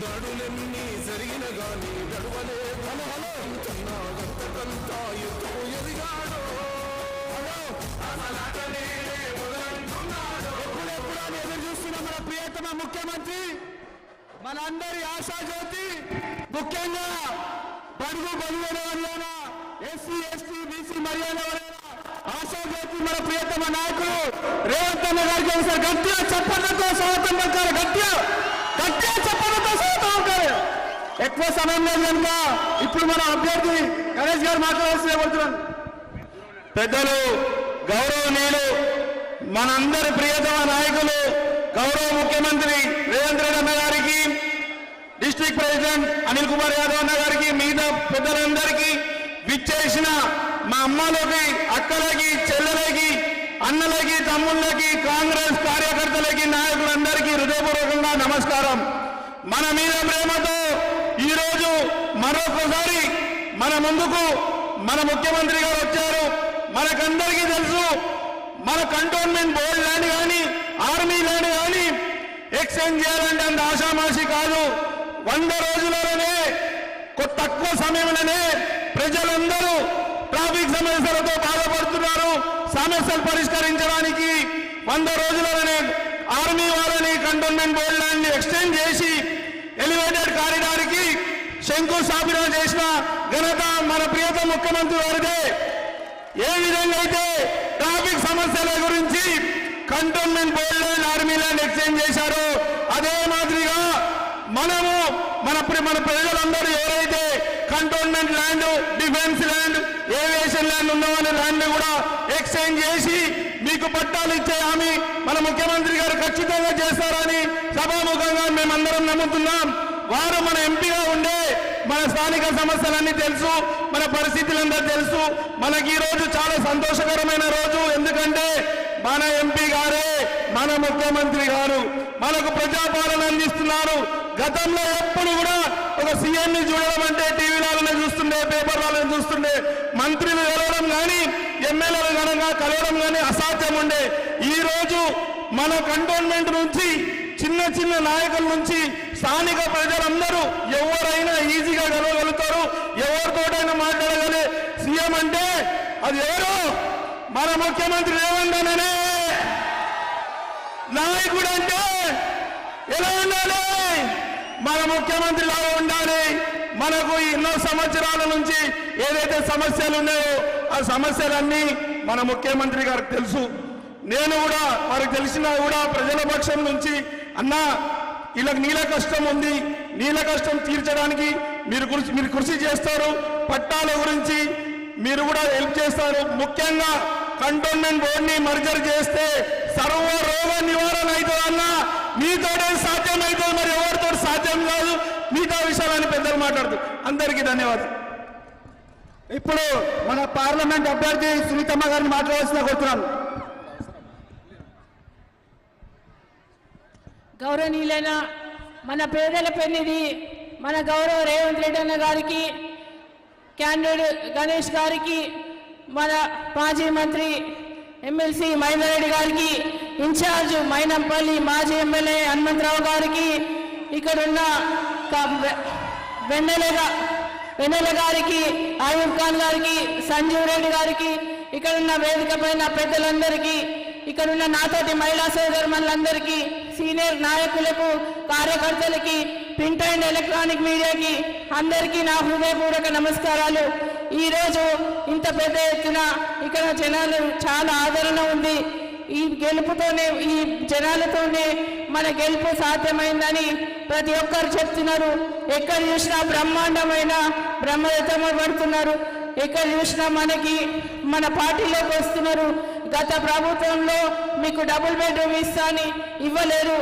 దడులెన్ని జరిగిన గాని గడువలే hello hello. కన్నా గంతకంతా ఎత్తుకు ఎదిగాడు ఎదురు చూస్తున్న మన ప్రియతమ ముఖ్యమంత్రి? మనందరి ఆశాజ్యోతి ముఖ్యంగా బడుగు బలుగుల వల్ల ఎస్సీ ఎస్టీ బీసీ మర్యాద ఆశాజ్యోతి మన ప్రియతమ నాయకులు రేవంత్ అన్న గారికి ఒకసారి గట్టిగా చెప్పడంతో స్వాగతం పలకాలి. గట్టిగా గట్టిగా చెప్పడంతో స్వాగతం పలకాలి. ఎక్కువ సమయం లేదు కనుక ఇప్పుడు మన అభ్యర్థి గణేష్ గారు మాట్లాడాల్సి కోరుతున్నాను. పెద్దలు గౌరవనీయులు మనందరి ప్రియతమ నాయకులు గౌరవ ముఖ్యమంత్రి రేవంత్ రెడ్డి అన్న గారికి డిస్టిక్ ప్రెసిడెంట్ అనిల్ కుమార్ యాదవ్ అన్న గారికి మిగతా పెద్దలందరికీ విచ్చేసిన మా అమ్మలకి అక్కలకి చెల్లెలకి అన్నలకి తమ్ముళ్ళకి కాంగ్రెస్ కార్యకర్తలకి నాయకులందరికీ హృదయపూర్వకంగా నమస్కారం. మన మీద ప్రేమతో ఈరోజు మరొకసారి మన ముందుకు మన ముఖ్యమంత్రి గారు వచ్చారు. మనకందరికీ తెలుసు మన కంటోన్మెంట్ బోర్డు ల్యాండ్ కానీ ఆర్మీ ల్యాండ్ కానీ ఎక్స్చేంజ్ చేయాలంటే అంత ఆషామాషి కాదు. వంద రోజులలోనే కొ- తక్కువ సమయంలోనే ప్రజలందరూ ట్రాఫిక్ సమస్యలతో బాధపడుతున్నారు. సమస్యలు పరిష్కరించడానికి వంద రోజులలోనే ఆర్మీ వాళ్ళని కంటోన్మెంట్ బోర్డు ల్యాండ్ ఎక్స్టెండ్ చేసి ఎలివేటెడ్ కారిడార్కి శంకుస్థాపన చేసిన ఘనత మన ప్రియత ముఖ్యమంత్రి వారిదే. ఏ విధంగా అయితే ట్రాఫిక్ సమస్యల గురించి cantonment board land army land exchange చేశారో అదే మాదిరిగా మనము మన మన ప్రజలందరూ ఎవరైతే cantonment land defence land aviation land ఉన్నవాళ్ళ land కూడా ఎక్స్చేంజ్ చేసి మీకు పట్టాలు ఇచ్చే హామీ మన ముఖ్యమంత్రి గారు ఖచ్చితంగా చేస్తారని సభాముఖంగా మేమందరం నమ్ముతున్నాం. వారు మన ఎంపీగా ఉండే మన స్థానిక సమస్యలన్నీ తెలుసు మన పరిస్థితులందరూ తెలుసు. మనకి ఈ రోజు చాలా సంతోషకరమైన రోజు. ఎందుకంటే మన ఎంపీ గారే మన ముఖ్యమంత్రి గారు. మనకు ప్రజాపాలన అందిస్తున్నారు. గతంలో ఎప్పుడు కూడా ఒక సీఎంని చూడడం అంటే టీవీలలో చూస్తుండే పేపర్లలో చూస్తుండే మంత్రులు కలవడం కానీ ఎమ్మెల్యేలు కనుక కలవడం కానీ అసాధ్యం ఉండే. ఈ రోజు మన కంటోన్మెంట్ నుంచి చిన్న చిన్న నాయకుల నుంచి స్థానిక ప్రజలందరూ ఎవరైనా ఈజీగా కలవగలుగుతారు ఎవరితోటైనా మాట్లాడగలే. సీఎం అంటే అది ఎవరు? మన ముఖ్యమంత్రి రేవంత్ అన్ననే. నాయకుడు అంటే ఎలా ఉండాలి? మన ముఖ్యమంత్రి లాగా ఉండాలి. మనకు ఎన్నో సంవత్సరాల నుంచి ఏదైతే సమస్యలు ఉన్నాయో ఆ సమస్యలన్నీ మన ముఖ్యమంత్రి గారికి తెలుసు. నేను కూడా వారికి తెలిసినా కూడా ప్రజల పక్షం నుంచి అన్నా వీళ్ళకి నీళ్ళ కష్టం ఉంది. నీళ్ళ కష్టం తీర్చడానికి మీరు కృషి మీరు కృషి చేస్తారు. పట్టాల గురించి మీరు కూడా హెల్ప్ చేస్తారు. ముఖ్యంగా కంటోన్మెంట్ బోర్డుని మర్జర్ చేస్తే సర్వ రోగ నివారణ అవుతుందన్న మీతోనే సాధ్యం అవుతుంది. మరి ఎవరితో సాధ్యం కాదు? మిగతా విషయాలని పెద్దలు మాట్లాడుతూ అందరికీ ధన్యవాదాలు. ఇప్పుడు మన పార్లమెంట్ అభ్యర్థి సునీతమ్మ గారిని మాట్లాడాల్సిన కోరుతున్నాను. గౌరవనీయులైన మన పేదల పెన్నిది మన గౌరవ రేవంత్ రెడ్డి అన్న గారికి క్యాండిడేట్ గణేష్ గారికి మన మాజీ మంత్రి ఎమ్మెల్సీ మహేందర్ రెడ్డి గారికి ఇన్ఛార్జ్ మైనంపల్లి మాజీ ఎమ్మెల్యే హనుమంతరావు గారికి ఇక్కడున్న వెన్నెలగా వెన్నెల వెన్నెల గారికి ఆయూబ్ ఖాన్ గారికి సంజీవ్ రెడ్డి గారికి ఇక్కడున్న వేదిక పైన పెద్దలందరికీ ఇక్కడున్న నాతోటి మహిళా సోదరులందరికీ సీనియర్ నాయకులకు కార్యకర్తలకి ప్రింట్ అండ్ ఎలక్ట్రానిక్ మీడియాకి అందరికీ నా హృదయపూర్వక నమస్కారాలు. ఈరోజు ఇంత పెద్ద ఎత్తున ఇక్కడ జనాలు చాలా ఆదరణ ఉంది. ఈ గెలుపుతోనే ఈ జనాలతోనే మన గెలుపు సాధ్యమైందని ప్రతి ఒక్కరు చెప్తున్నారు. ఎక్కడ చూసినా బ్రహ్మాండమైన బ్రహ్మదత్తమ పడుతున్నారు. ఎక్కడ చూసినా మనకి మన పార్టీలోకి వస్తున్నారు. గత ప్రభుత్వంలో మీకు డబుల్ బెడ్రూమ్ ఇస్తాని ఇవ్వలేరు.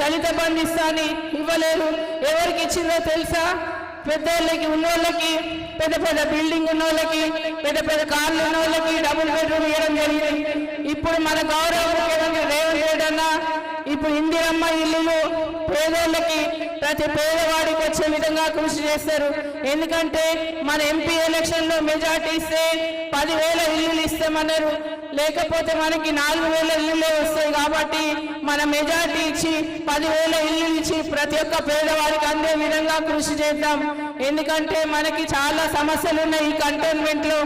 దళిత బంధు ఇస్తాని ఇవ్వలేరు. ఎవరికి ఇచ్చిందో తెలుసా? పెద్దోళ్ళకి ఉన్నోళ్ళకి పెద్ద పెద్ద బిల్డింగ్ ఉన్న వాళ్ళకి పెద్ద పెద్ద కార్లు ఉన్నోళ్ళకి డబుల్ బెడ్రూమ్ ఇవ్వడం జరిగింది. ఇప్పుడు మన గౌరవ ముఖ్యమంత్రి రేవంత్ రెడ్డి అన్న ఇప్పుడు ఇందిరమ్మ ఇల్లులు పేదోళ్ళకి ప్రతి పేదవాడికి వచ్చే విధంగా కృషి చేస్తారు. ఎందుకంటే మన ఎంపీ ఎలక్షన్లో మెజార్టీ ఇస్తే పదివేల ఇల్లులు ఇస్తామన్నారు. లేకపోతే మనకి నాలుగు వేల ఇల్లులే వస్తాయి కాబట్టి మన మెజార్టీ ఇచ్చి పదివేల ఇల్లు ఇచ్చి ప్రతి ఒక్క పేదవాడికి అందే విధంగా కృషి చేద్దాం. ఎందుకంటే మనకి చాలా సమస్యలు ఉన్నాయి ఈ కంటోన్మెంట్లో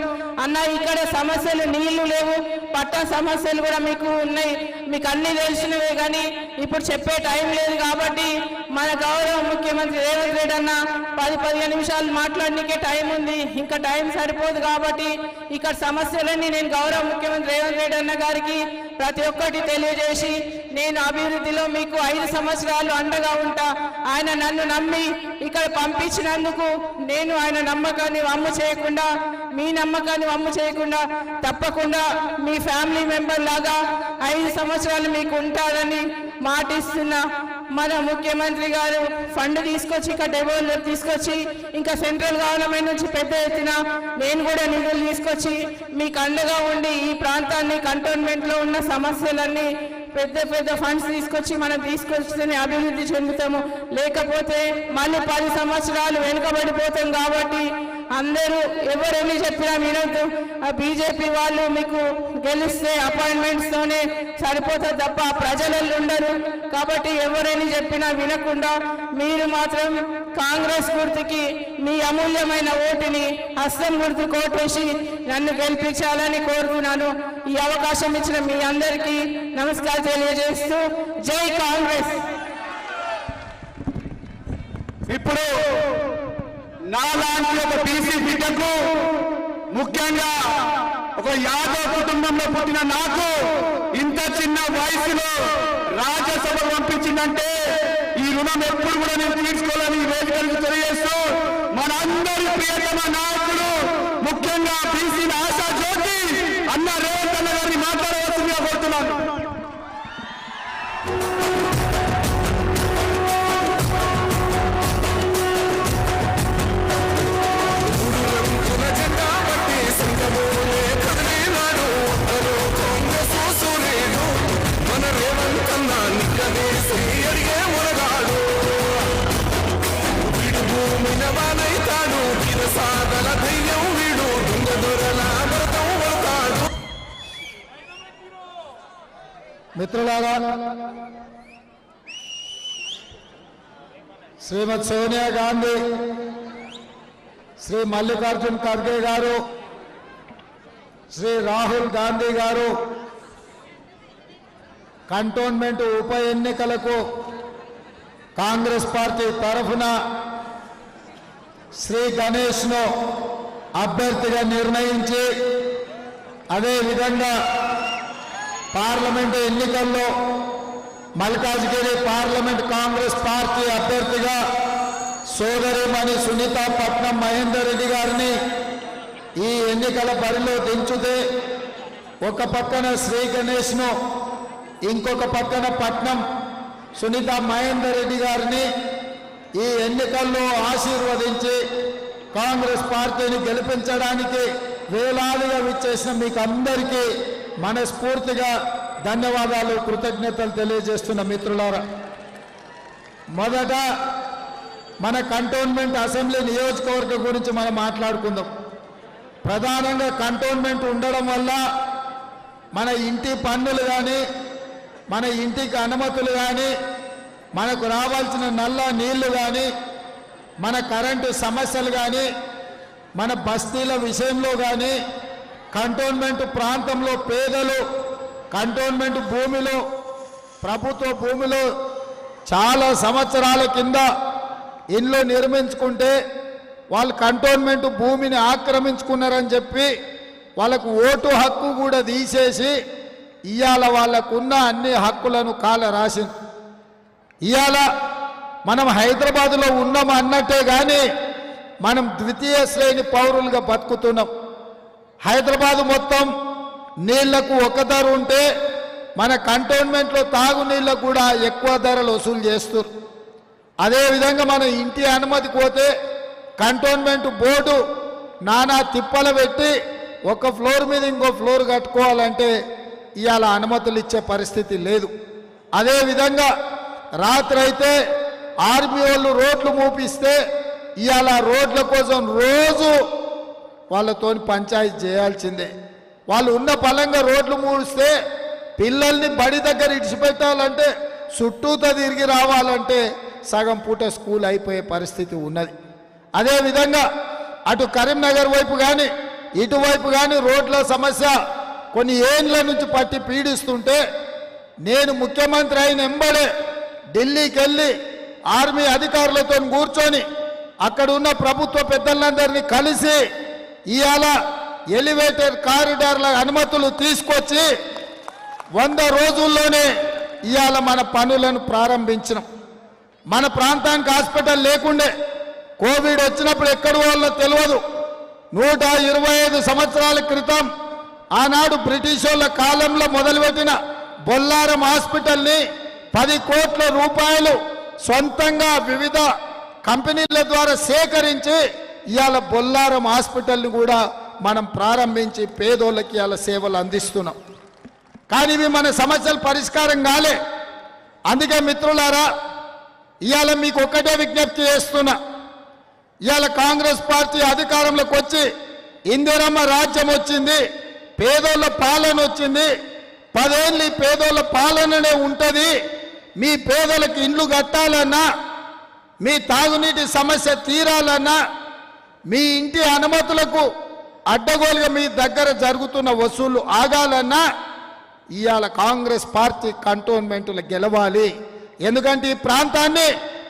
అన్న ఇక్కడ సమస్యలు నీళ్ళు లేవు పట్ట సమస్యలు కూడా మీకు ఉన్నాయి. మీకు అన్ని తెలిసినవే కానీ ఇప్పుడు చెప్పే టైం లేదు కాబట్టి మన గౌరవ ముఖ్యమంత్రి రేవంత్ రెడ్డి అన్న పది పదిహేను నిమిషాలు మాట్లాడడానికే టైం ఉంది. ఇంకా టైం సరిపోదు కాబట్టి ఇక్కడ సమస్యలన్నీ నేను గౌరవ ముఖ్యమంత్రి రేవంత్ రెడ్డి అన్న గారికి ప్రతి ఒక్కటి తెలియజేసి నేను అభివృద్ధిలో మీకు ఐదు సంవత్సరాలు అండగా ఉంటా. ఆయన నన్ను నమ్మి ఇక్కడ పంపించినందుకు నేను ఆయన నమ్మకాన్ని వమ్ము చేయకుండా మీ నమ్మకాన్ని వమ్ము చేయకుండా తప్పకుండా మీ ఫ్యామిలీ మెంబర్ లాగా ఐదు సంవత్సరాలు మీకు ఉంటారని మాటిస్తున్నా మన ముఖ్యమంత్రి గారు ఫండ్ తీసుకొచ్చి ఇంకా డెవలప్ తీసుకొచ్చి ఇంకా సెంట్రల్ గవర్నమెంట్ నుంచి పెద్ద ఎత్తున నేను కూడా నిధులు తీసుకొచ్చి మీకు అండగా ఉండి ఈ ప్రాంతాన్ని కంటోన్మెంట్లో ఉన్న సమస్యలన్నీ పెద్ద పెద్ద ఫండ్స్ తీసుకొచ్చి మనం తీసుకొస్తేనే అభివృద్ధి చెందుతాము. లేకపోతే మళ్ళీ పది సంవత్సరాలు వెనుకబడిపోతాం కాబట్టి అందరూ ఎవరెన్ని చెప్పినా వినొద్దు. ఆ బీజేపీ వాళ్ళు మీకు గెలిస్తే అపాయింట్మెంట్స్తోనే సరిపోతుంది తప్ప ప్రజలలో ఉండరు కాబట్టి ఎవరెన్ని చెప్పినా వినకుండా మీరు మాత్రం కాంగ్రెస్ గుర్తుకి మీ అమూల్యమైన ఓటుని హస్తం గుర్తు కోటేసి నన్ను గెలిపించాలని కోరుతున్నాను ఈ అవకాశం ఇచ్చిన మీ అందరికీ నమస్కారం తెలియజేస్తూ జై కాంగ్రెస్. ఇప్పుడు నాలాంటి ఒక బీసీ బిడ్డకు ముఖ్యంగా ఒక యాదవ్ కుటుంబంలో పుట్టిన నాకు ఇంత చిన్న వయసులో రాజ్యసభ పంపించిందంటే రుణం ఎప్పుడు కూడా నేను తీర్చుకోవాలని ఈ రోజు కలిసి తెలియజేస్తూ మనందరి ప్రియతమ నాయకుడు ముఖ్యంగా బీసీ ఆశా జ్యోతి అన్న రేవంత్ అన్న గారిని మిత్రులారా శ్రీమతి సోనియా గాంధీ శ్రీ మల్లికార్జున్ ఖర్గే గారు శ్రీ రాహుల్ గాంధీ గారు కంటోన్మెంట్ ఉప ఎన్నికలకు కాంగ్రెస్ పార్టీ తరఫున శ్రీ గణేష్ను అభ్యర్థిగా నిర్ణయించి అదేవిధంగా పార్లమెంటు ఎన్నికల్లో మల్కాజ్గిరి పార్లమెంట్ కాంగ్రెస్ పార్టీ అభ్యర్థిగా సోదరిమణి సునీత పట్నం మహేందర్ రెడ్డి గారిని ఈ ఎన్నికల బరిలో దించుతే ఒక పక్కన శ్రీ గణేష్ను ఇంకొక పక్కన పట్నం సునీత మహేందర్ రెడ్డి గారిని ఈ ఎన్నికల్లో ఆశీర్వదించి కాంగ్రెస్ పార్టీని గెలిపించడానికి వేలాదిగా విచ్చేసిన మీకు అందరికీ మనస్ఫూర్తిగా ధన్యవాదాలు కృతజ్ఞతలు తెలియజేస్తున్న మిత్రులారా. మొదట మన కంటోన్మెంట్ అసెంబ్లీ నియోజకవర్గం గురించి మనం మాట్లాడుకుందాం. ప్రధానంగా కంటోన్మెంట్ ఉండడం వల్ల మన ఇంటి పన్నులు కానీ మన ఇంటికి అనుమతులు కానీ మనకు రావాల్సిన నల్ల నీళ్ళు కానీ మన కరెంటు సమస్యలు కానీ మన బస్తీల విషయంలో కానీ కంటోన్మెంట్ ప్రాంతంలో పేదలు కంటోన్మెంట్ భూమిలో ప్రభుత్వ భూమిలో చాలా సంవత్సరాల కింద ఇల్లు నిర్మించుకుంటే వాళ్ళు కంటోన్మెంట్ భూమిని ఆక్రమించుకున్నారని చెప్పి వాళ్ళకు ఓటు హక్కు కూడా తీసేసి ఇవాళ వాళ్ళకున్న అన్ని హక్కులను కాల రాసింది. ఇవాళ మనం హైదరాబాదులో ఉన్నాం అన్నట్టే కానీ మనం ద్వితీయ శ్రేణి పౌరులుగా బతుకుతున్నాం. హైదరాబాద్ మొత్తం నీళ్ళకు ఒక ధర ఉంటే మన కంటోన్మెంట్లో తాగునీళ్ళకు కూడా ఎక్కువ ధరలు వసూలు చేస్తారు అదేవిధంగా మన ఇంటి అనుమతి పోతే కంటోన్మెంట్ బోర్డు నానా తిప్పలు పెట్టి ఒక ఫ్లోర్ మీద ఇంకో ఫ్లోర్ కట్టుకోవాలంటే ఇవాళ అనుమతులు ఇచ్చే పరిస్థితి లేదు. అదేవిధంగా రాత్రి అయితే ఆర్మీ వాళ్ళు రోడ్లు మూపిస్తే ఇవాళ రోడ్ల కోసం రోజు వాళ్ళతోని పంచాయతీ చేయాల్సిందే. వాళ్ళు ఉన్న పలంగా రోడ్లు మూడిస్తే పిల్లల్ని బడి దగ్గర ఇడిచిపెట్టాలంటే చుట్టూతో తిరిగి రావాలంటే సగం పూట స్కూల్ అయిపోయే పరిస్థితి ఉన్నది. అదేవిధంగా అటు కరీంనగర్ వైపు కానీ ఇటువైపు కానీ రోడ్ల సమస్య కొన్ని ఏండ్ల నుంచి పట్టి పీడిస్తుంటే నేను ముఖ్యమంత్రి అయిన ఎంబడే ఢిల్లీకి వెళ్ళి ఆర్మీ అధికారులతో కూర్చొని అక్కడ ఉన్న ప్రభుత్వ పెద్దలందరినీ కలిసి ఇవాళ ఎలివేటెడ్ కారిడార్ల అనుమతులు తీసుకొచ్చి వంద రోజుల్లోనే ఇవాళ మన పనులను ప్రారంభించినాం. మన ప్రాంతానికి హాస్పిటల్ లేకుండే కోవిడ్ వచ్చినప్పుడు ఎక్కడి వాళ్ళో తెలియదు నూట ఇరవై ఐదు సంవత్సరాల క్రితం ఆనాడు బ్రిటిష్ వాళ్ళ కాలంలో మొదలుపెట్టిన బొల్లారం హాస్పిటల్ని పది కోట్ల రూపాయలు సొంతంగా వివిధ కంపెనీల ద్వారా సేకరించి ఇవాళ బొల్లారం హాస్పిటల్ని కూడా మనం ప్రారంభించి పేదోళ్ళకి ఇవాళ సేవలు అందిస్తున్నాం. కానీ ఇవి మన సమస్యలు పరిష్కారం కాలే. అందుకే మిత్రులారా ఇవాళ మీకు ఒక్కటే విజ్ఞప్తి చేస్తున్నా. ఇవాళ కాంగ్రెస్ పార్టీ అధికారంలోకి వచ్చి ఇందిరమ్మ రాజ్యం వచ్చింది పేదోళ్ళ పాలన వచ్చింది. పదేళ్ళు పేదోళ్ళ పాలననే ఉంటుంది. మీ పేదలకు ఇండ్లు కట్టాలన్నా మీ తాగునీటి సమస్య తీరాలన్నా మీ ఇంటి అనుమతులకు అడ్డగోలుగా మీ దగ్గర జరుగుతున్న వసూళ్ళు ఆగాలన్నా ఇవాళ కాంగ్రెస్ పార్టీ కంటోన్మెంట్లు గెలవాలి. ఎందుకంటే ఈ ప్రాంతాన్ని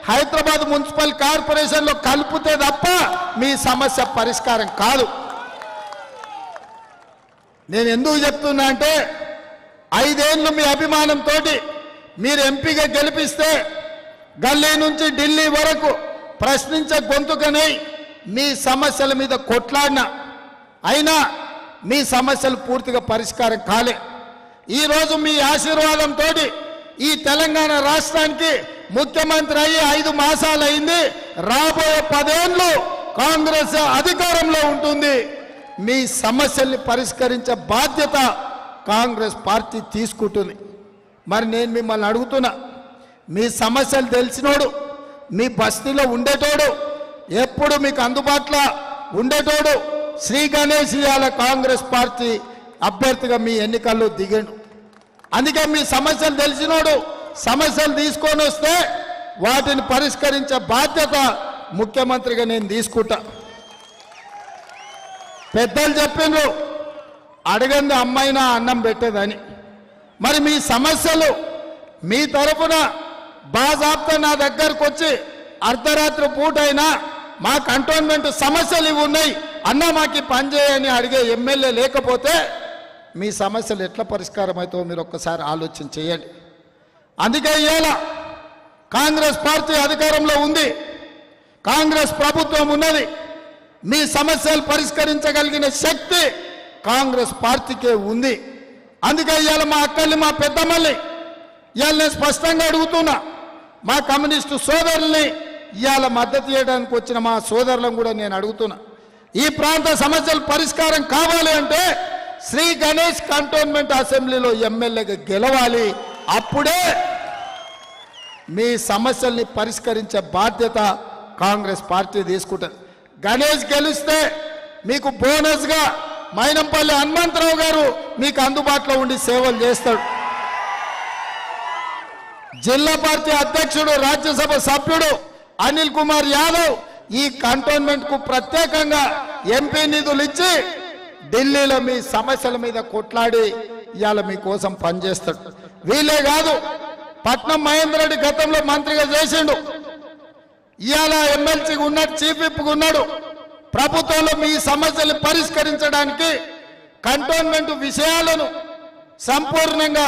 హైదరాబాద్ మున్సిపల్ కార్పొరేషన్లో కలిపితే తప్ప మీ సమస్య పరిష్కారం కాదు. నేను ఎందుకు చెప్తున్నా అంటే ఐదేళ్ళు మీ అభిమానంతో మీరు ఎంపీగా గెలిపిస్తే గల్లీ నుంచి ఢిల్లీ వరకు ప్రశ్నించే గొంతుకని మీ సమస్యల మీద కొట్లాడినా అయినా మీ సమస్యలు పూర్తిగా పరిష్కారం కాలే. ఈరోజు మీ ఆశీర్వాదంతో ఈ తెలంగాణ రాష్ట్రానికి ముఖ్యమంత్రి అయ్యి ఐదు మాసాలు అయింది రాబోయే పదేళ్ళు కాంగ్రెస్ అధికారంలో ఉంటుంది. మీ సమస్యల్ని పరిష్కరించే బాధ్యత కాంగ్రెస్ పార్టీ తీసుకుంటుంది. మరి నేను మిమ్మల్ని అడుగుతున్నా మీ సమస్యలు తెలిసినోడు మీ బస్తీలో ఉండేటోడు ఎప్పుడు మీకు అందుబాటులో ఉండేటోడు శ్రీ గణేష్ ఇవాళ కాంగ్రెస్ పార్టీ అభ్యర్థిగా మీ ఎన్నికల్లో దిగాడు. అందుకే మీ సమస్యలు తెలిసినోడు సమస్యలు తీసుకొని వస్తే వాటిని పరిష్కరించే బాధ్యత ముఖ్యమంత్రిగా నేను తీసుకుంటా. పెద్దలు చెప్పిండ్రు అడగంది అమ్మాయినా అన్నం పెట్టేదని. మరి మీ సమస్యలు మీ తరఫున బాజాబ్తా నా దగ్గరకు వచ్చి అర్ధరాత్రి పూటైనా మా కంటోన్మెంట్ సమస్యలు ఇవి ఉన్నాయి. అన్న మాకి పనిచేయని పని చేయని అడిగే ఎమ్మెల్యే లేకపోతే మీ సమస్యలు ఎట్లా పరిష్కారం అవుతావో మీరు ఒక్కసారి ఆలోచన చేయండి. అందుకే ఇవాళ కాంగ్రెస్ పార్టీ అధికారంలో ఉంది. కాంగ్రెస్ ప్రభుత్వం ఉన్నది. మీ సమస్యలు పరిష్కరించగలిగిన శక్తి కాంగ్రెస్ పార్టీకే ఉంది. అందుకే ఇవాళ మా అక్కల్ని మా పెద్దమ్మల్ని ఇవాళ నేను స్పష్టంగా అడుగుతున్నా. మా కమ్యూనిస్టు సోదరుల్ని ఇవాళ మద్దతు చేయడానికి వచ్చిన మా సోదరులను కూడా నేను అడుగుతున్నా. ఈ ప్రాంత సమస్యలు పరిష్కారం కావాలి అంటే శ్రీ గణేష్ కంటోన్మెంట్ అసెంబ్లీలో ఎమ్మెల్యేగా గెలవాలి. అప్పుడే మీ సమస్యల్ని పరిష్కరించే బాధ్యత కాంగ్రెస్ పార్టీ తీసుకుంటుంది. గణేష్ గెలిస్తే మీకు బోనస్గా మైనంపల్లి హనుమంతరావు గారు మీకు అందుబాటులో ఉండి సేవలు చేస్తాడు. జిల్లా పార్టీ అధ్యక్షుడు రాజ్యసభ సభ్యుడు అనిల్ కుమార్ యాదవ్ ఈ కంటోన్మెంట్కు ప్రత్యేకంగా ఎంపీ నిధులు ఇచ్చి ఢిల్లీలో మీ సమస్యల మీద కొట్లాడి ఇవాళ మీకోసం పనిచేస్తాడు. వీలే కాదు పట్నం మహేందర్ రెడ్డి గతంలో మంత్రిగా చేసిండు. ఇవాళ ఎమ్మెల్సీగా ఉన్నాడు చీఫ్ విప్గా ఉన్నాడు. ప్రభుత్వంలో మీ సమస్యలు పరిష్కరించడానికి కంటోన్మెంట్ విషయాలను సంపూర్ణంగా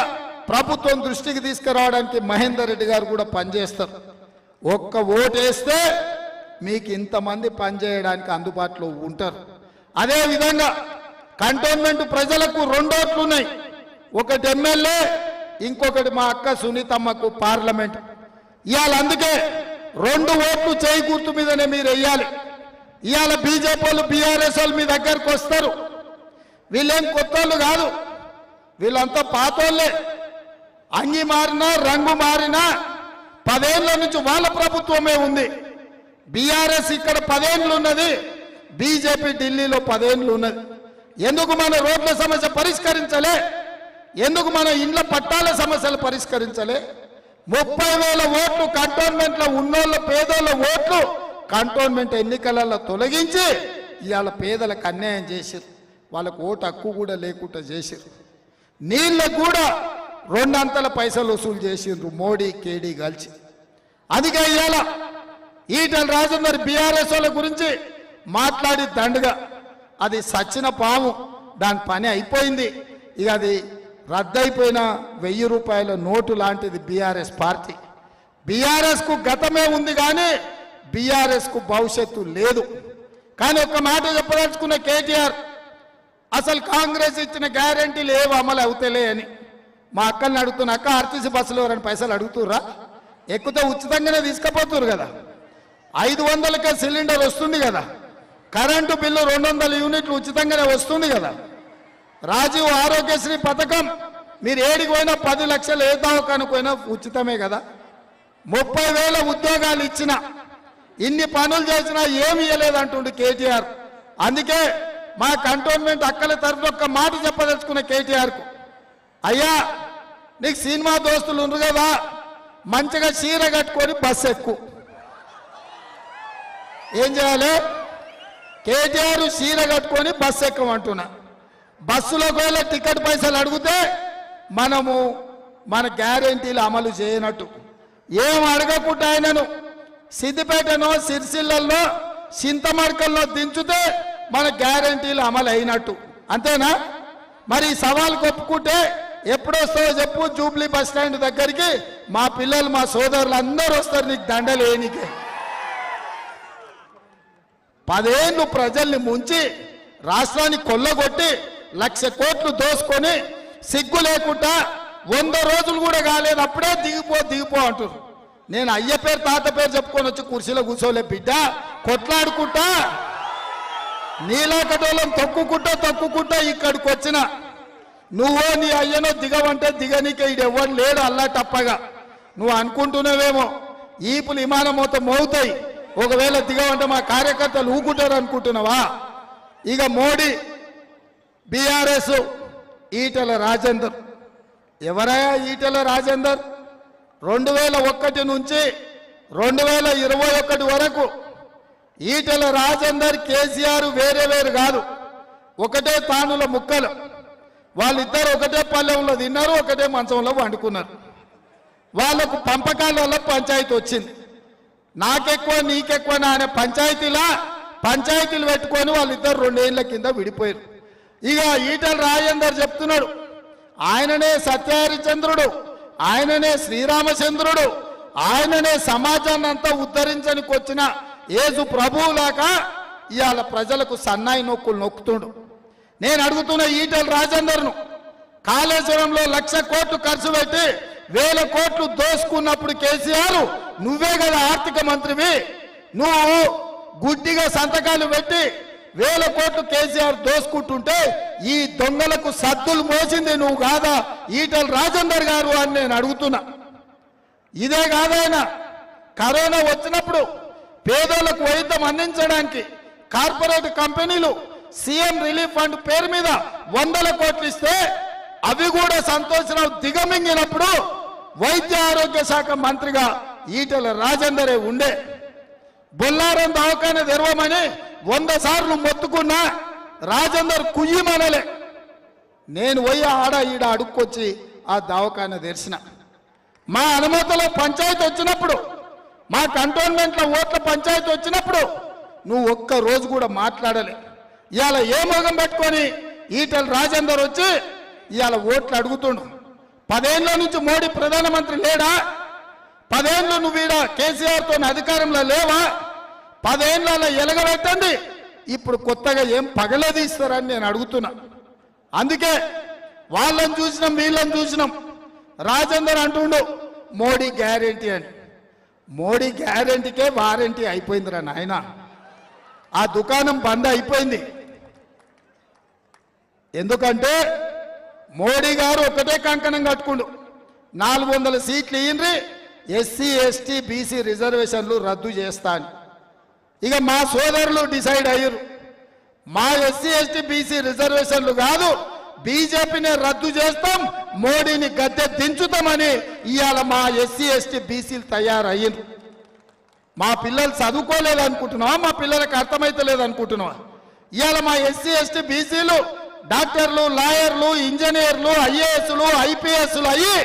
ప్రభుత్వం దృష్టికి తీసుకురావడానికి మహేందర్ రెడ్డి గారు కూడా పనిచేస్తారు. ఒక్క ఓటు వేస్తే మీకు ఇంతమంది పనిచేయడానికి అందుబాటులో ఉంటారు. అదే విధంగా కంటోన్మెంట్ ప్రజలకు రెండోట్లు ఉన్నాయి. ఒకటి ఎమ్మెల్యే ఇంకొకటి మా అక్క సునీతమ్మకు పార్లమెంట్. ఇవాళ అందుకే రెండు ఓట్లు చేయి గుర్తు మీదనే మీరు వెయ్యాలి. ఇవాళ బీజేపీ వాళ్ళు బీఆర్ఎస్ వాళ్ళు మీ దగ్గరకు వస్తారు. వీళ్ళేం కొత్త వాళ్ళు కాదు. వీళ్ళంతా పాతోళ్ళే. అంగి మారినా రంగు మారినా పదేళ్ళ నుంచి వాళ్ళ ప్రభుత్వమే ఉంది. బీఆర్ఎస్ ఇక్కడ పదేండ్లు ఉన్నది. బీజేపీ ఢిల్లీలో పదేండ్లు ఉన్నది. ఎందుకు మన రోడ్ల సమస్య పరిష్కరించలే? ఎందుకు మన ఇండ్ల పట్టాల సమస్యలు పరిష్కరించలే? ముప్పై వేల ఓట్లు కంటోన్మెంట్లో ఉన్నోళ్ళ పేదోళ్ళ ఓట్లు కంటోన్మెంట్ ఎన్నికలలో తొలగించి ఇవాళ పేదలకు అన్యాయం చేశారు వాళ్ళకు ఓటు హక్కు కూడా లేకుండా చేశారు నీళ్ళకు కూడా రెండంతల పైసలు వసూలు చేసిండ్రు మోడీ కేడీ కలిసి. అందుకే ఇవాళ ఈటల రాజేందర్ బీఆర్ఎస్ వాళ్ళ గురించి మాట్లాడి దండుగా. అది సచ్చిన పాము. దాని పని అయిపోయింది. ఇక అది రద్దయిపోయిన వెయ్యి రూపాయల నోటు లాంటిది బీఆర్ఎస్ పార్టీ. బీఆర్ఎస్కు గతమే ఉంది కానీ బీఆర్ఎస్కు భవిష్యత్తు లేదు. కానీ ఒక మాట చెప్పదలుచుకున్న కేటీఆర్ అసలు కాంగ్రెస్ ఇచ్చిన గ్యారంటీలు ఏవి అమలు అవుతలే అని మా అక్కల్ని అడుగుతున్న అక్క ఆర్టీసీ బస్సులో ఎవరైనా పైసలు అడుగుతుర్రా? ఎక్కితే ఉచితంగానే తీసుకుపోతున్నారు కదా. ఐదు వందలకే సిలిండర్ వస్తుంది కదా. కరెంటు బిల్లు రెండు వందల యూనిట్లు ఉచితంగానే వస్తుంది కదా. రాజీవ్ ఆరోగ్యశ్రీ పథకం మీరు ఏడికి పోయినా పది లక్షలు ఏ దావకానికి పోయినా ఉచితమే కదా. ముప్పై వేల ఉద్యోగాలు ఇచ్చిన ఇన్ని పనులు చేసినా ఏమి ఇవ్వలేదంటుండు కేటీఆర్. అందుకే మా కంటోన్మెంట్ అక్కల తరఫున ఒక్క మాట చెప్పదలుచుకున్న కేటీఆర్కు. అయ్యా నీకు సినిమా దోస్తులు ఉండరు కదా. మంచిగా చీర కట్టుకొని బస్సు ఎక్కు. ఏం చేయాలి? కేటీఆర్ చీర కట్టుకొని బస్సు ఎక్కమంటున్నా. బస్సులో ఒకవేళ టికెట్ పైసలు అడిగితే మనము మన గ్యారెంటీలు అమలు చేయనట్టు. ఏం అడగకుండా ఆయనను సిద్దిపేటనో సిరిసిల్లల్లో చింతమడకల్లో దించితే మన గ్యారెంటీలు అమలు అయినట్టు అంతేనా? మరి ఈ సవాల్ ఒప్పుకుంటే ఎప్పుడొస్తావో చెప్పు జూబ్లీ బస్ స్టాండ్ దగ్గరికి. మా పిల్లలు మా సోదరులు అందరూ వస్తారు నీకు దండలేనికే పదేళ్ళు ప్రజల్ని ముంచి రాష్ట్రాన్ని కొల్లగొట్టి లక్ష కోట్లు దోసుకొని సిగ్గు లేకుండా వంద రోజులు కూడా కాలేదు అప్పుడే దిగిపో దిగిపో అంటున్నారు నేను అయ్య పేరు తాత పేరు చెప్పుకొని వచ్చి కుర్చీలో కూర్చోలే బిడ్డ. కొట్లాడుకుంటా నీలాకటోళం తొక్కుకుంటా తొక్కుకుంటా ఇక్కడికి వచ్చిన నువ్వో నీ అయ్యనో దిగవంటే దిగనీకే ఇది లేడు అల్లా టప్పగా. నువ్వు అనుకుంటున్నావేమో ఈపులు విమానం మొత్తం మోగుతాయి. ఒకవేళ దిగవంటే మా కార్యకర్తలు ఊకుంటారు అనుకుంటున్నావా? ఇక మోడీ బీఆర్ఎస్ ఈటల రాజేందర్. ఎవరయ్యా ఈటల రాజేందర్? రెండు వేల ఒకటి నుంచి రెండు వేల ఇరవై ఒకటి వరకు ఈటల రాజేందర్ కేసీఆర్ వేరే వేరు కాదు. ఒకటే తానుల ముక్కలు. వాళ్ళిద్దరు ఒకటే పల్లెంలో తిన్నారు ఒకటే మంచంలో వండుకున్నారు వాళ్ళకు పంపకాల వల్ల పంచాయతీ వచ్చింది. నాకెక్కువ నీకెక్కువ అనే పంచాయతీలా పంచాయతీలు పెట్టుకొని వాళ్ళిద్దరు రెండేళ్ళ కింద విడిపోయారు. ఇక ఈటల రాజేందర్ చెప్తున్నాడు ఆయననే సత్యహరిచంద్రుడు ఆయననే శ్రీరామచంద్రుడు ఆయననే సమాజాన్ని అంతా ఉద్ధరించడానికి వచ్చిన యేసు ప్రభువులాగా ఇవాళ ప్రజలకు సన్నాయి నొక్కులు నొక్కుతుండు. నేను అడుగుతున్న ఈటల రాజేందర్ను కాళేశ్వరంలో లక్ష కోట్లు ఖర్చు పెట్టి వేల కోట్లు దోసుకున్నప్పుడు కేసీఆర్ నువ్వే కదా ఆర్థిక మంత్రివి. నువ్వు గుడ్డిగా సంతకాలు పెట్టి వేల కోట్లు కేసీఆర్ దోసుకుంటుంటే ఈ దొంగలకు సద్దులు మోసింది నువ్వు కాదా ఈటల రాజేందర్ గారు అని నేను అడుగుతున్నా. ఇదే కాదైనా కరోనా వచ్చినప్పుడు పేదోళ్ళకు వైద్యం అందించడానికి కార్పొరేట్ కంపెనీలు సీఎం రిలీఫ్ ఫండ్ పేరు మీద వందల కోట్లు ఇస్తే అవి కూడా సంతోషరావు దిగమింగినప్పుడు వైద్య ఆరోగ్య శాఖ మంత్రిగా ఈటల రాజేందరే ఉండే. బొల్లారం దవాఖాన తెరవమని వంద సార్లు మొత్తుకున్నా రాజేందర్ కుయ్యమనలే. నేను పోయి ఆడ ఈడ అడుక్కొచ్చి ఆ దవాఖాన తెరిచిన. మా అనుమతిలో పంచాయతీ వచ్చినప్పుడు మా కంటోన్మెంట్లో ఓట్ల పంచాయతీ వచ్చినప్పుడు నువ్వు ఒక్క రోజు కూడా మాట్లాడలే. ఇవాళ ఏ మొగం పెట్టుకొని ఈటల రాజేందర్ వచ్చి ఇవాళ ఓట్లు అడుగుతుండు. పదేళ్ళ నుంచి మోడీ ప్రధానమంత్రి లేడా? పదేళ్ళు నువ్వు ఈడ కేసీఆర్తో అధికారంలో లేవా? పదేళ్ళలో ఎలగబెట్టండి. ఇప్పుడు కొత్తగా ఏం పగలదీస్తారని నేను అడుగుతున్నా. అందుకే వాళ్ళని చూసినాం వీళ్ళని చూసినాం. రాజేందర్ అంటుండు మోడీ గ్యారెంటీ అని. మోడీ గ్యారెంటీకే వారంటీ అయిపోయిందిరా నాయన. ఆ దుకాణం బంద్ అయిపోయింది. ఎందుకంటే మోడీ గారు ఒకటే కంకణం కట్టుకుండు. నాలుగు వందల సీట్లు ఇయ్యండ్రి ఎస్సీ ఎస్టీ బీసీ రిజర్వేషన్లు రద్దు చేస్తాను ఇక మా సోదరులు డిసైడ్ అయ్యారు మా ఎస్సీ ఎస్టీ బీసీ రిజర్వేషన్లు కాదు బీజేపీని రద్దు చేస్తాం మోడీని గద్దె దించుతామని ఇవాళ మా ఎస్సీ ఎస్టీ బీసీలు తయారయ్యారు మా పిల్లలు చదువుకోలేదు అనుకుంటున్నావా మా పిల్లలకు అర్థమైతలేదు అనుకుంటున్నావా ఇవాళ మా ఎస్సీ ఎస్టీ బీసీలు డాక్టర్లు లాయర్లు ఇంజనీర్లు ఐఏఎస్లు ఐపీఎస్లు అయ్యి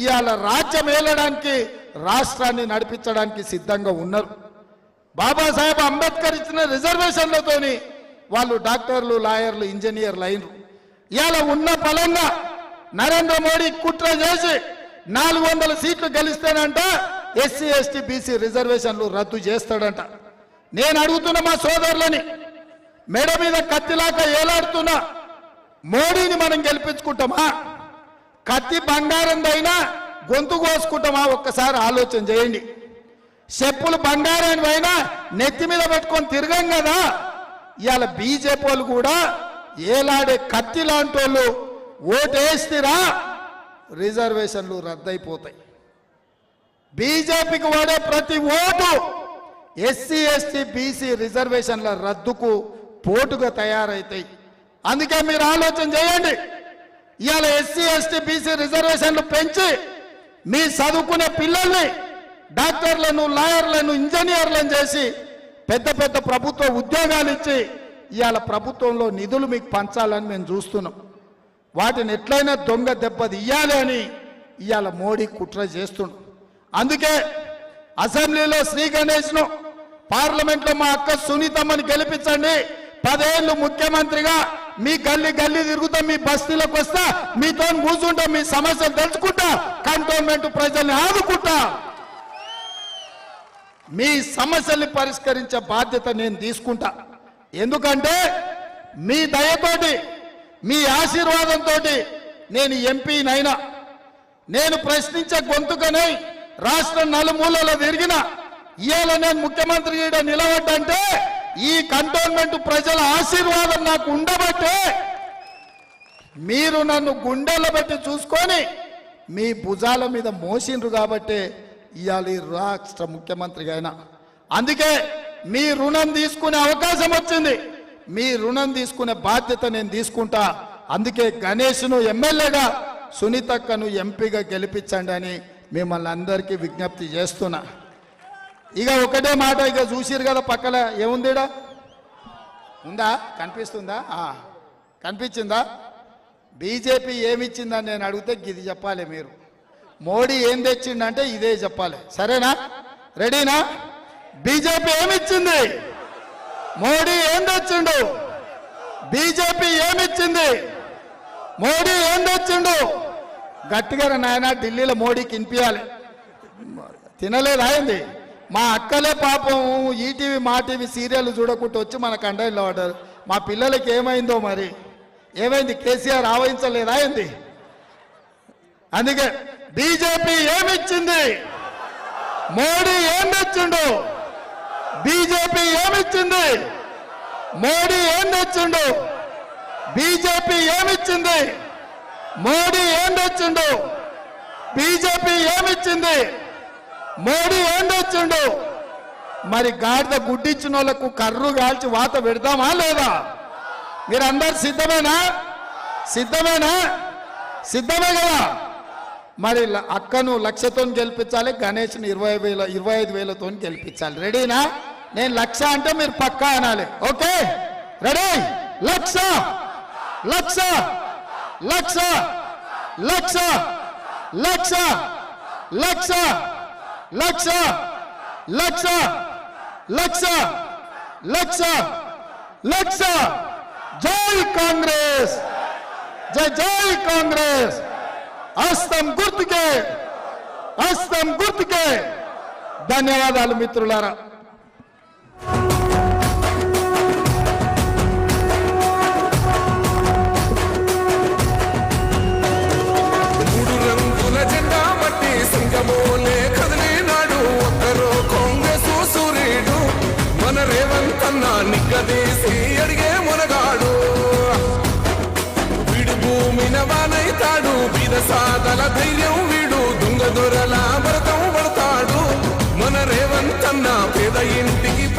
ఇవాళ రాజ్యం ఏలడానికి రాష్ట్రాన్ని నడిపించడానికి సిద్ధంగా ఉన్నారు. బాబాసాహెబ్ అంబేద్కర్ ఇచ్చిన రిజర్వేషన్లతోని వాళ్ళు డాక్టర్లు లాయర్లు ఇంజనీర్లు అయినరు. ఇవాళ ఉన్న ఫలంగా నరేంద్ర మోడీ కుట్ర చేసి నాలుగు వందల సీట్లు గెలిస్తేనంట ఎస్సీ ఎస్టీ బీసీ రిజర్వేషన్లు రద్దు చేస్తాడంట. నేను అడుగుతున్న మా సోదరులని మెడ మీద కత్తిలాగా ఏలాడుతున్నా మోడీని మనం గెలిపించుకుంటామా? కత్తి బంగారందైనా గొంతు కోసుకుంటామా? ఒక్కసారి ఆలోచన చేయండి. చెప్పులు బంగారాన్ని నెత్తి మీద పెట్టుకొని తిరగం కదా. ఇవాళ బీజేపీ వాళ్ళు కూడా ఏలాడే కత్తి లాంటి వాళ్ళు ఓటేstiరా రిజర్వేషన్లు రద్దయిపోతాయి. బీజేపీకి వాడే ప్రతి ఓటు ఎస్సీ ఎస్టీ బీసీ రిజర్వేషన్ల రద్దుకు పోటుగా తయారైతాయి. అందుకే మీరు ఆలోచన చేయండి. ఇవాళ ఎస్సీ ఎస్టీ బీసీ రిజర్వేషన్లు పెంచి మీ చదువుకునే పిల్లల్ని డాక్టర్లను లాయర్లను ఇంజనీర్లను చేసి పెద్ద పెద్ద ప్రభుత్వ ఉద్యోగాలు ఇచ్చి ఇవాళ ప్రభుత్వంలో నిధులు మీకు పంచాలని మేము చూస్తున్నాం. వాటిని ఎట్లయినా దొంగ దెబ్బది ఇయ్యాలి అని ఇవాళ మోడీ కుట్ర చేస్తున్నాం. అందుకే అసెంబ్లీలో శ్రీ గణేష్ను పార్లమెంట్లో మా అక్క సునీతమ్మని గెలిపించండి. పదేళ్ళు ముఖ్యమంత్రిగా మీ గల్లీ గల్లీ తిరుగుతా మీ బస్తీలకు వస్తా మీతో కూర్చుంటా మీ సమస్యలు తెలుసుకుంటా కంటోన్మెంట్ ప్రజల్ని ఆదుకుంటా. మీ సమస్యల్ని పరిష్కరించే బాధ్యత నేను తీసుకుంటా. ఎందుకంటే మీ దయతోటి మీ ఆశీర్వాదంతో నేను ఎంపీనైనా. నేను ప్రశ్నించే గొంతుకనై రాష్ట్రం నలుమూలలో తిరిగిన. ఇవాళ నేను ముఖ్యమంత్రి ఈడ నిలబడ్డంటే ఈ కంటోన్మెంట్ ప్రజల ఆశీర్వాదం నాకు ఉండబట్టే మీరు నన్ను గుండెల్లో పెట్టి చూసుకొని మీ భుజాల మీద మోసిండ్రు కాబట్టి ఇవాళ రాష్ట్ర ముఖ్యమంత్రిగా అయినా. అందుకే మీ రుణం తీసుకునే అవకాశం వచ్చింది. మీ రుణం తీసుకునే బాధ్యత నేను తీసుకుంటా. అందుకే గణేష్ను ఎమ్మెల్యేగా సునీతక్కను ఎంపీగా గెలిపించండి అని మిమ్మల్ని అందరికీ విజ్ఞప్తి చేస్తున్నా. ఇక ఒకటే మాట ఇక చూసిరు కదా పక్కన. ఏముందిడా? ఉందా? కనిపిస్తుందా? కనిపించిందా? బీజేపీ ఏమిచ్చిందని నేను అడిగితే ఇది చెప్పాలి మీరు. మోడీ ఏం తెచ్చిండంటే ఇదే చెప్పాలి. సరేనా? రెడీనా? బీజేపీ ఏమిచ్చింది? మోడీ ఏం తెచ్చిండు? బీజేపీ ఏమిచ్చింది? మోడీ ఏం తెచ్చిండు? గట్టిగా నాయన ఢిల్లీలో మోడీకి వినిపించాలి తినలేదు అయింది మా అక్కలే పాపం ఈటీవీ మా టీవీ సీరియల్ చూడకుండా వచ్చి మన కండైల్లో పడ్డారు. మా పిల్లలకి ఏమైందో మరి? ఏమైంది? కేసీఆర్ ఆవహించలేదా ఏంది? అందుకే బీజేపీ ఏమిచ్చింది? మోడీ ఏం తెచ్చిండు? బీజేపీ ఏమిచ్చింది? మోడీ ఏం తెచ్చిండు? బీజేపీ ఏమిచ్చింది? మోడీ ఏం తెచ్చిండు? బీజేపీ ఏమిచ్చింది? మోడీ ఏండొచ్చిండు మరి గాడిద గుడ్డిచ్చిన వాళ్ళకు కర్రు కాల్చి వాత పెడతామా లేదా? మీరందరు సిద్ధమేనా? సిద్ధమేనా? సిద్ధమే కదా? మరి అక్కను లక్షతో గెలిపించాలి గణేష్ని ఇరవై వేల ఇరవై ఐదు వేలతో గెలిపించాలి. రెడీనా? నేను లక్ష అంటే మీరు పక్కా అనాలి. ఓకే? రెడీ? లక్ష! లక్ష! లక్ష! లక్ష! లక్ష! లక్ష! లక్ష లక్ష లక్ష లక్ష లక్ష జై కాంగ్రెస్ జై జై కాంగ్రెస్ హస్తం గుర్తుకే హస్తం గుర్తుకే ధన్యవాదాలు మిత్రులారా తలదీసి అడిగే మునగాడు. వీడు భూమిన వానైతాడు బిరసాదల ధైర్యం వీడు దొంగ దొరల భరతం పడతాడు. మన రేవంతన్న పేద ఇంటికి